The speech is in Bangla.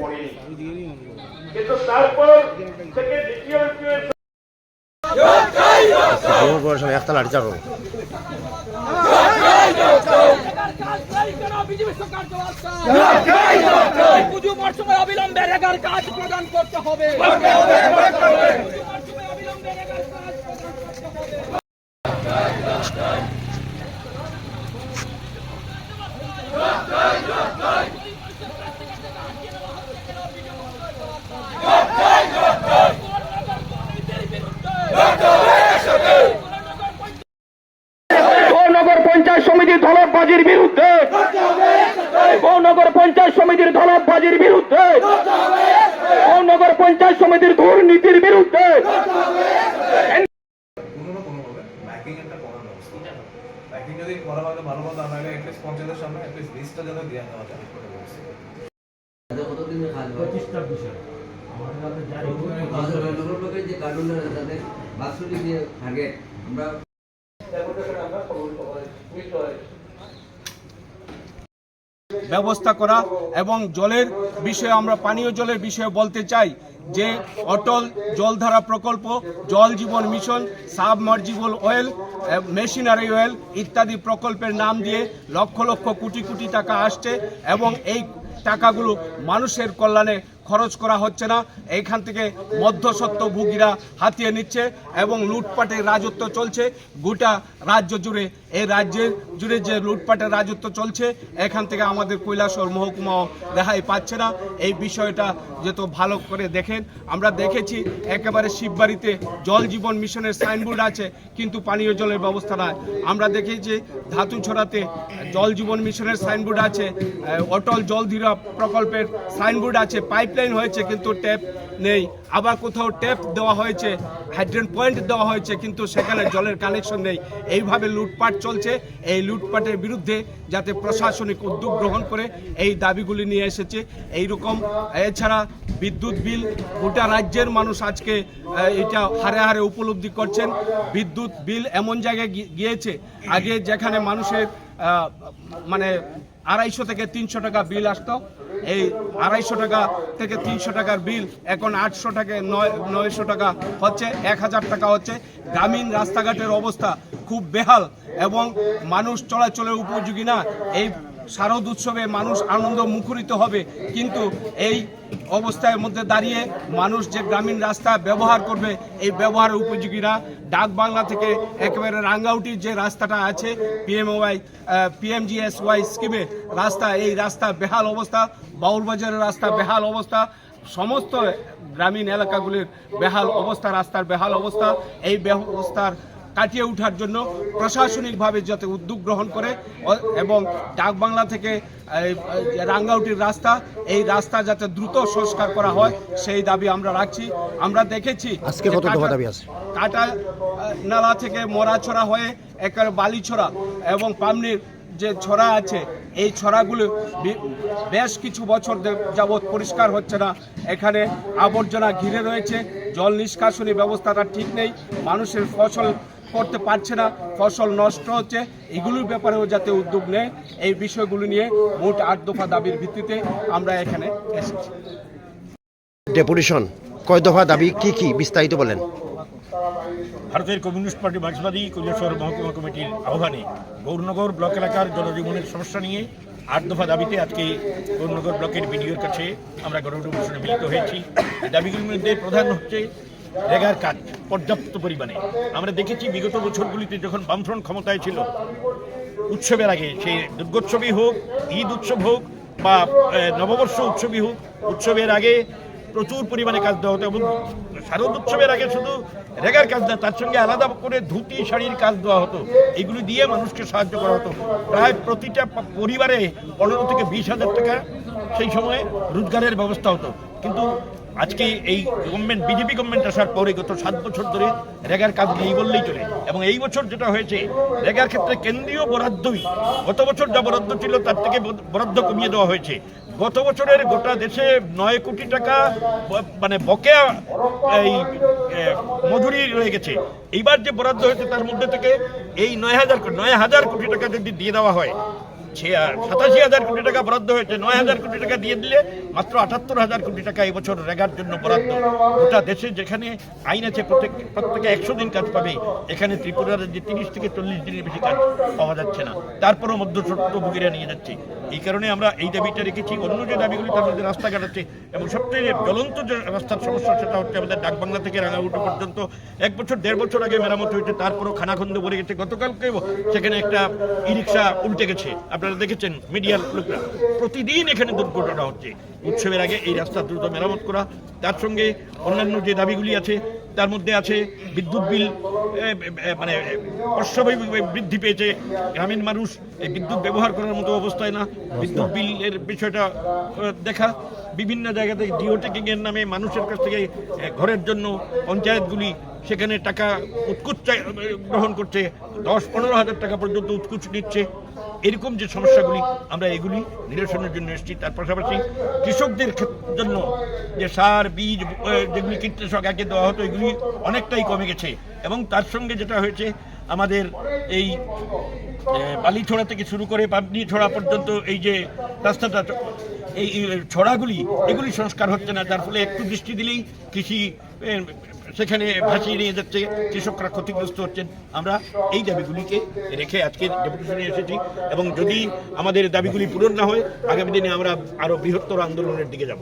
পড়েনি। কিন্তু তারপর থেকে দ্বিতীয় ভ্রমণ করার সময় একটা লাঠি চাপো অবিলম্বে কাজ প্রদান করতে হবে। ধলকবাজির বিরুদ্ধে। গৌনগর পঞ্চায়েত সমিতির ধলকবাজির বিরুদ্ধে। গৌনগর পঞ্চায়েত সমিতির দুর্নীতির বিরুদ্ধে। কোনো না কোনোভাবে ব্যাকিং একটা করার ব্যবস্থা। ব্যাকিং যদি করা হয় তো ভালো কথা নাহলে অ্যাটলিস্ট পঞ্চায়েতের সামনে অ্যাটলিস্ট লিস্টটা যাতে দেওয়া দেওয়া যায়। করে ব্যবস্থা লোকের যে কার্টুনটা তাদের বাৎসরিক যে থাকে আমরা ব্যবস্থা করা এবং জলের বিষয়ে আমরা, পানীয় জলের বিষয়ে বলতে চাই যে অটল জলধারা প্রকল্প, Jal Jeevan mission, submersible oil, machinery oil ইত্যাদি প্রকল্পের নাম দিয়ে লক্ষ লক্ষ কোটি কোটি টাকা আসছে এবং এই টাকাগুলো মানুষের কল্যাণে খরচ করা হচ্ছে না। এইখান থেকে মধ্যসত্ত্বভোগীরা হাতিয়ে নিচ্ছে এবং লুটপাটের রাজত্ব চলছে। গোটা রাজ্য জুড়ে এই রাজ্যের জুড়ে যে লুটপাটের রাজত্ব চলছে, এখান থেকে আমাদের কৈলাসহর মহকুমাও রেহাই পাচ্ছে না। এই বিষয়টা যেহেতু ভালো করে দেখেন, আমরা দেখেছি একেবারে শিববাড়িতে জল জীবন মিশনের সাইনবোর্ড আছে, কিন্তু পানীয় জলের ব্যবস্থা নয় আমরা দেখেছি ধাতু ছড়াতে জল জীবন মিশনের সাইনবোর্ড আছে অটল জল ধীরা প্রকল্পের সাইনবোর্ড আছে, পাইপলাইন হয়েছে, কিন্তু ট্যাপ নেই। আবার কোথাও ট্যাপ দেওয়া হয়েছে হাইড্রেন পয়েন্ট দেওয়া হয়েছে, কিন্তু সেখানে জলের কানেকশন নেই। এইভাবে লুটপাট চলছে। এই লুটপাটের বিরুদ্ধে যাতে প্রশাসনিক উদ্যোগ গ্রহণ করে, এই দাবিগুলি নিয়ে এসেছে। এই রকম এছাড়া বিদ্যুৎ বিল, গোটা রাজ্যের মানুষ আজকে এটা হারে হারে উপলব্ধি করছেন। বিদ্যুৎ বিল এমন জায়গায় গিয়েছে, আগে যেখানে মানুষের মানে আড়াইশো থেকে তিনশো টাকা বিল আসতো এই আড়াইশো টাকা থেকে তিনশো টাকার বিল, এখন আটশো টাকা, নয়, নয়শো টাকা হচ্ছে, এক হাজার টাকা হচ্ছে। গ্রামীণ রাস্তাঘাটের অবস্থা খুব বেহাল এবং মানুষ চলাচলের উপযোগী না। এই শারদ উৎসবে মানুষ আনন্দ মুখরিত হবে, কিন্তু এই অবস্থার মধ্যে দাঁড়িয়ে মানুষ যে গ্রামীণ রাস্তা ব্যবহার করবে, এই ব্যবহারের উপযোগী না ডাক বাংলা থেকে একেবারে রাঙ্গাউটির যে রাস্তাটা আছে পিএমওয়াই পিএমজিএসওয়াই স্কিমে রাস্তা, এই রাস্তা বেহাল অবস্থা, বাউলবাজারের রাস্তা বেহাল অবস্থা, সমস্ত গ্রামীণ এলাকাগুলির বেহাল অবস্থা, রাস্তার বেহাল অবস্থা, এই ব্যবস্থার কাটিয়ে ওঠার জন্য প্রশাসনিকভাবে যাতে উদ্যোগ গ্রহণ করে এবং ডাক বাংলা থেকে রাঙ্গাউটির রাস্তা এই রাস্তা যাতে দ্রুত সংস্কার করা হয় সেই দাবি আমরা রাখছি আমরা দেখেছি আজকে কত দাবি আছে? কাটা নালা থেকে মরাছড়া হয়ে একেবারে বালিছড়া এবং পামনির যে ছড়া আছে এই ছড়াগুলো বেশ কিছু বছর যাবৎ পরিষ্কার হচ্ছে না। এখানে আবর্জনা ঘিরে রয়েছে, জল নিষ্কাশনী ব্যবস্থাটা ঠিক নেই, মানুষের ফসল করতে পারছে না, ফসল নষ্ট হচ্ছে। এগুলোর ব্যাপারেও যাতে উদ্যোগ নেয়, এই বিষয়গুলো নিয়ে মোট আট দফা দাবির ভিত্তিতে আমরা এখানে এসেছি। ডেপুটেশন, কয় দফা দাবি, কি কি বিস্তারিত বলেন? ভারতের কমিউনিস্ট পার্টি মার্ক্সবাদী কৈলাসহর মহকুমা কমিটির আহ্বানে গৌরনগর ব্লক এলাকার জনজীবনের সমস্যা নিয়ে আট দফা দাবিতে আজকে গৌরনগর ব্লকের বিডিওর কাছে আমরা গণঅধিবেশনে মিলিত হয়েছি। দাবিগুলির মধ্যে প্রধান হচ্ছে রেগার কাজ, পর্যাপ্ত পরিমাণে। আমরা দেখেছি বিগত বছরগুলিতে যখন বামফ্রন্ট ক্ষমতায় ছিল, উৎসবের আগে সেই দুর্গোৎসবই হোক, ঈদ উৎসব হোক বা নববর্ষ উৎসবই হোক, উৎসবের আগে প্রচুর পরিমাণে কাজ দেওয়া হতো এবং শারদ উৎসবের আগে শুধু রেগার কাজ না, তার সঙ্গে আলাদা করে ধুতি, শাড়ির কাজ দেওয়া হতো। এগুলি দিয়ে মানুষকে সাহায্য করা হতো। প্রায় প্রতিটা পরিবারে পনেরো থেকে বিশ হাজার টাকা সেই সময়ে রোজগারের ব্যবস্থা হতো। কিন্তু আজকে এই গভর্নমেন্ট বিজেপি গভর্নমেন্ট আসার পরে গত সাত বছর ধরে রেগার কাজ নেই বললেই চলে। এবং এই বছর যেটা হয়েছে, রেগার ক্ষেত্রে কেন্দ্রীয় বরাদ্দই গত বছর যা বরাদ্দ ছিল তার থেকে বরাদ্দ কমিয়ে দেওয়া হয়েছে। গত বছরের গোটা দেশে নয় কোটি টাকা মানে বকেয়া এই মজুরি রয়ে গেছে। এইবার যে বরাদ্দ হয়েছে তার মধ্যে থেকে এই নয় হাজার নয় হাজার কোটি টাকা যদি দিয়ে দেওয়া হয় সাতাশি হাজার কোটি টাকা বরাদ্দ হয়েছে, নয় হাজার কোটি টাকা দিয়ে দিলে মাত্র আটাত্তর হাজার কোটি টাকা এবছর রেগার জন্য বরাদ্দ। গোটা দেশে যেখানে আইন আছে, প্রত্যেক, প্রত্যেকে একশো দিন কাজ পাবে, এখানে ত্রিপুরার যে তিরিশ থেকে চল্লিশ দিনের বেশি কাজ পাওয়া যাচ্ছে না। তারপরও মধ্যস্বত্বভোগীরা নিয়ে যাচ্ছে। এই কারণে আমরা এই দাবিটা রেখেছি। অন্য যে দাবিগুলি তার মধ্যে রাস্তাঘাট আছে এবং সবচেয়ে জ্বলন্ত যে রাস্তার সমস্যা, সেটা হচ্ছে আমাদের ডাকবাংলা থেকে রাঙাউটো পর্যন্ত। এক বছর, দেড় বছর আগে মেরামত হয়েছে, তারপরও খানাখন্দ ভরে গেছে। গতকালকেও সেখানে একটা ই রিক্সা উল্টে গেছে। আপনারা দেখেছেন মিডিয়ার লোকরা। প্রতিদিন এখানে দুর্ঘটনা হচ্ছে। উৎসবের আগে এই রাস্তা দ্রুত মেরামত করা। তার সঙ্গে অন্যান্য যে দাবিগুলি আছে তার মধ্যে আছে বিদ্যুৎ বিল মানে অস্বাভাবিক বৃদ্ধি পেয়েছে গ্রামীণ মানুষ এই বিদ্যুৎ ব্যবহার করার মতো অবস্থায় না। বিদ্যুৎ বিলের বিষয়টা দেখা বিভিন্ন জায়গাতে জিও টেকিং নামে মানুষের কাছ থেকে ঘরের জন্য পঞ্চায়েতগুলি সেখানে টাকা উৎকুচ গ্রহণ করছে দশ পনেরো হাজার টাকা পর্যন্ত উৎকুচ নিচ্ছে। এরকম যে সমস্যাগুলি আমরা এগুলি নিরসনের জন্য এসেছি। তার পাশাপাশি কৃষকদের জন্য যে সার, বীজ যেগুলি কীটনাশক আগে দেওয়া হতো, এগুলি অনেকটাই কমে গেছে। এবং তার সঙ্গে যেটা হয়েছে, আমাদের এই বালিছড়া থেকে শুরু করে পাবনি ছড়া পর্যন্ত এই যে রাস্তাটা, এই ছড়াগুলি, এগুলি সংস্কার হচ্ছে না। যার ফলে একটু দৃষ্টি দিলেই কৃষি সেখানে ভাসিয়ে নিয়ে যাচ্ছে, কৃষকরা ক্ষতিগ্রস্ত হচ্ছেন। আমরা এই দাবিগুলিকে রেখে আজকে ডেপুটেশনে এসেছি এবং যদি আমাদের দাবিগুলি পূরণ না হয়, আগামী দিনে আমরা আরও বৃহত্তর আন্দোলনের দিকে যাব।